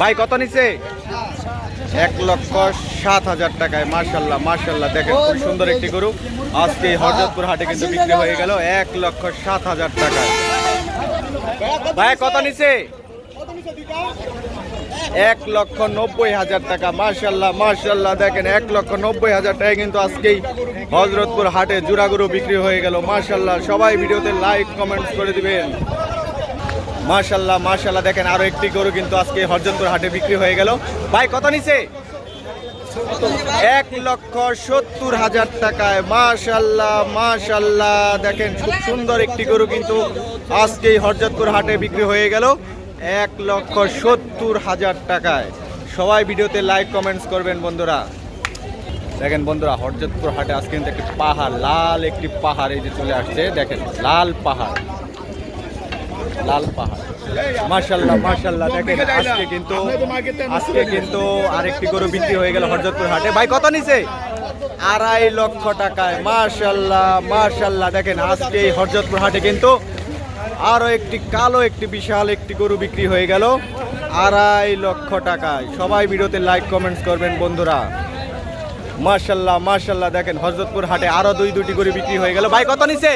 ভাই, কত নিছে? এক লক্ষ সাত হাজার টাকায় মার্শাল্লাহ মার্শাল্লাহ দেখেন, খুব সুন্দর একটি গরু। আজকে হরজতপুর হাটে কিন্তু বিক্রি হয়ে গেল এক লক্ষ সাত হাজার টাকায়। ভাই, কত নিছে? এক লক্ষ নব্বই হাজার টাকা মার্শাল্লাহ মার্শাল্লাহ দেখেন, এক লক্ষ নব্বই হাজার টাকা কিন্তু আজকেই হজরতপুর হাটে জুড়াগুরু বিক্রি হয়ে গেল। মার্শাল্লাহ সবাই ভিডিওতে লাইক কমেন্টস করে দিবেন। মার্শাল্লাহ মার্শাল্লাহ দেখেন আরও একটি গরু কিন্তু আজকে হরজতপুর হাটে বিক্রি হয়ে গেল। ভাই, কত নিছে? এক লক্ষ সত্তর হাজার টাকায়। মাশাল্লাহ মাশাল্লাহ দেখেন খুব সুন্দর একটি গরু কিন্তু আজকে হরজতপুর হাটে বিক্রি হয়ে গেল। এক লক্ষ সত্তর হাজার টাকায়। সবাই ভিডিওতে লাইক, কমেন্টস করবেন বন্ধুরা। দেখেন বন্ধুরা, হরজতপুর হাটে আজকে কিন্তু একটি পাহাড়, লাল একটি পাহাড় এই যে চলে আসছে। দেখেন, লাল পাহাড়। লাল পাহাড়। মার্শাল্লাহ মার্শাল্লাহ দেখেন, আজকে কিন্তু আজকে কিন্তু আরেকটি গরু বিক্রি হয়ে গেল হরজতপুর হাটে। ভাই, কত নিছে? আড়াই লক্ষ টাকায়। মার্শাল্লাহ মার্শাল্লাহ দেখেন, আজকে এই হরজতপুর হাটে কিন্তু আরও একটি কালো, একটি বিশাল একটি গরু বিক্রি হয়ে গেল। আড়াই লক্ষ টাকায়। সবাই ভিডিওতে লাইক, কমেন্টস করবেন, বন্ধুরা। মার্শাল্লাহ মার্শাল্লাহ দেখেন, হরজতপুর হাটে আরও দুই দুটি গরু বিক্রি হয়ে গেল। ভাই, কত নিছে?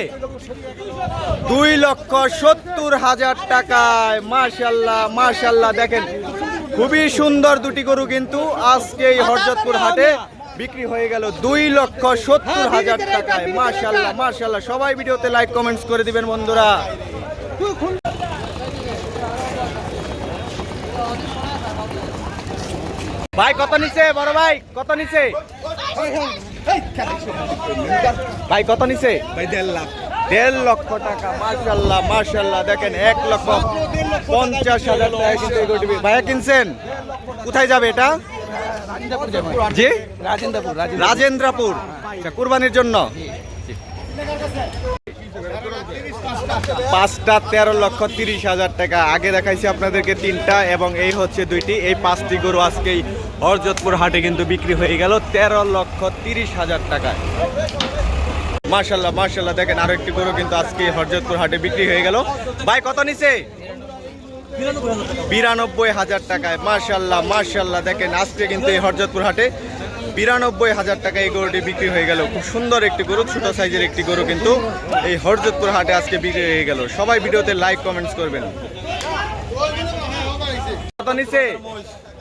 দুই লক্ষ সত্তর হাজার টাকায় মার্শাল্লাহ মার্শাল্লাহ দেখেন খুবই সুন্দর দুটি গরু কিন্তু আজকে এই হরজতপুর হাটে বিক্রি হয়ে গেল দুই লক্ষ সত্তর হাজার টাকায় মার্শাল্লাহ মার্শাল্লাহ সবাই ভিডিওতে লাইক কমেন্টস করে দিবেন বন্ধুরা ভাই কত নিচে বড় ভাই কত নিচে ভাই কত নিচে ভাই দেড় লাখ দেড় লক্ষ টাকা মার্শাল্লাহ মার্শাল্লাহ দেখেন এক লক্ষ পঞ্চাশ হাজার। ভাইয়া কিনছেন? কোথায় যাবে এটা? জি? রাজেন্দ্রপুর। রাজেন্দ্রপুর আচ্ছা, কুরবানির জন্য? পাঁচটা তেরো লক্ষ তিরিশ হাজার টাকা। আগে দেখাইছি আপনাদেরকে তিনটা এবং এই হচ্ছে দুইটি। এই পাঁচটি গরু আজকেই হরজতপুর হাটে কিন্তু বিক্রি হয়ে গেল তেরো লক্ষ তিরিশ হাজার টাকায়। মার্শাল্লাহ মার্শাল্লাহ দেখেন আরও একটি গরু কিন্তু আজকে হরজতপুর হাটে বিক্রি হয়ে গেল। ভাই, কত নিছে? বিরানব্বই হাজার টাকায়। মার্শাল্লাহ মার্শাল্লাহ দেখেন আজকে কিন্তু এই হরজতপুর হাটে বিরানব্বই হাজার টাকা এই গরুটি বিক্রি হয়ে গেল। খুব সুন্দর একটি গরু, ছোট সাইজের একটি গরু কিন্তু এই হরজতপুর হাটে আজকে বিক্রি হয়ে গেল। সবাই ভিডিওতে লাইক কমেন্টস করবেন। কত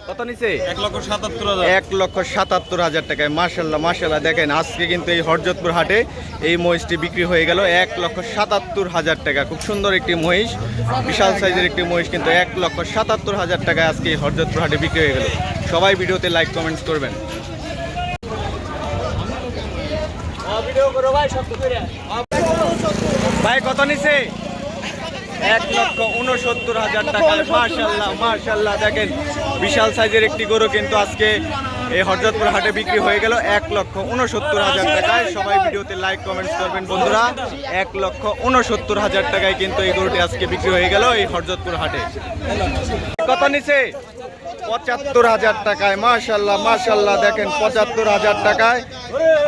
কত নিছে? এক লক্ষ সাতাত্তর হাজার। এক লক্ষ সাতাত্তর হাজার টাকায় মার্শাল্লাহ মার্শাল্লাহ দেখেন আজকে কিন্তু এই হরজতপুর হাটে এই মহিষটি বিক্রি হয়ে গেল এক লক্ষ সাতাত্তর হাজার টাকা। খুব সুন্দর একটি মহিষ বিশাল সাইজের একটি মহিষ কিন্তু এক লক্ষ সাতাত্তর হাজার টাকায় আজকে এই হরজতপুর হাটে বিক্রি হয়ে গেল। সবাই ভিডিওতে লাইক কমেন্টস করবেন। ভাই কত নিছে? এক লক্ষ উনসত্তর হাজার টাকা মার্শাল্লাহ মার্শাল্লাহ দেখেন, বিশাল সাইজের একটি গরু কিন্তু আজকে এই হরজতপুর হাটে বিক্রি হয়ে গেল। এক লক্ষ উনসত্তর হাজার টাকায়। সবাই ভিডিওতে লাইক কমেন্টস করবেন বন্ধুরা। এক লক্ষ উনসত্তর হাজার টাকায় কিন্তু এই গরুটি আজকে বিক্রি হয়ে গেল এই হরজতপুর হাটে। কত নিছে? পঁচাত্তর হাজার টাকায় মার্শাল্লাহ মার্শাল্লাহ দেখেন, পঁচাত্তর হাজার টাকায়।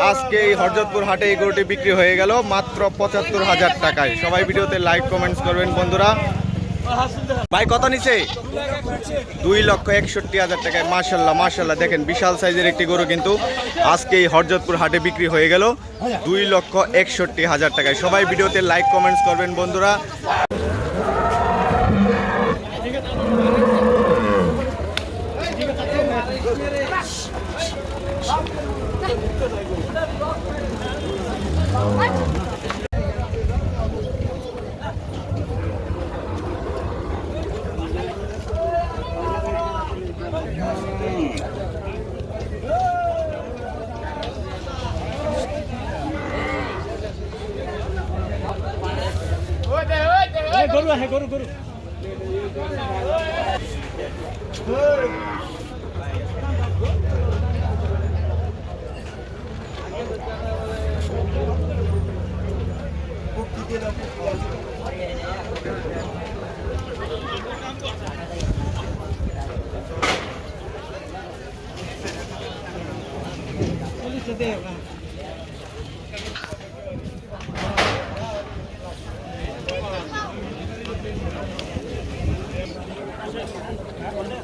আজকে এই হরজতপুর হাটে এই গরুটি বিক্রি হয়ে গেল মাত্র পঁচাত্তর হাজার টাকায়। সবাই ভিডিওতে লাইক কমেন্টস করবেন বন্ধুরা। ভাই, কত নিছে দুই লক্ষ একষট্টি হাজার টাকায়। মার্শাল্লাহ মার্শাল্লাহ দেখেন, বিশাল সাইজের একটি গরু কিন্তু আজকে এই হরজতপুর হাটে বিক্রি হয়ে গেল। দুই লক্ষ একষট্টি হাজার টাকায়। সবাই ভিডিওতে লাইক কমেন্টস করবেন বন্ধুরা। গরু হ্যাঁ গরু গরু। চল্লিশ দেয়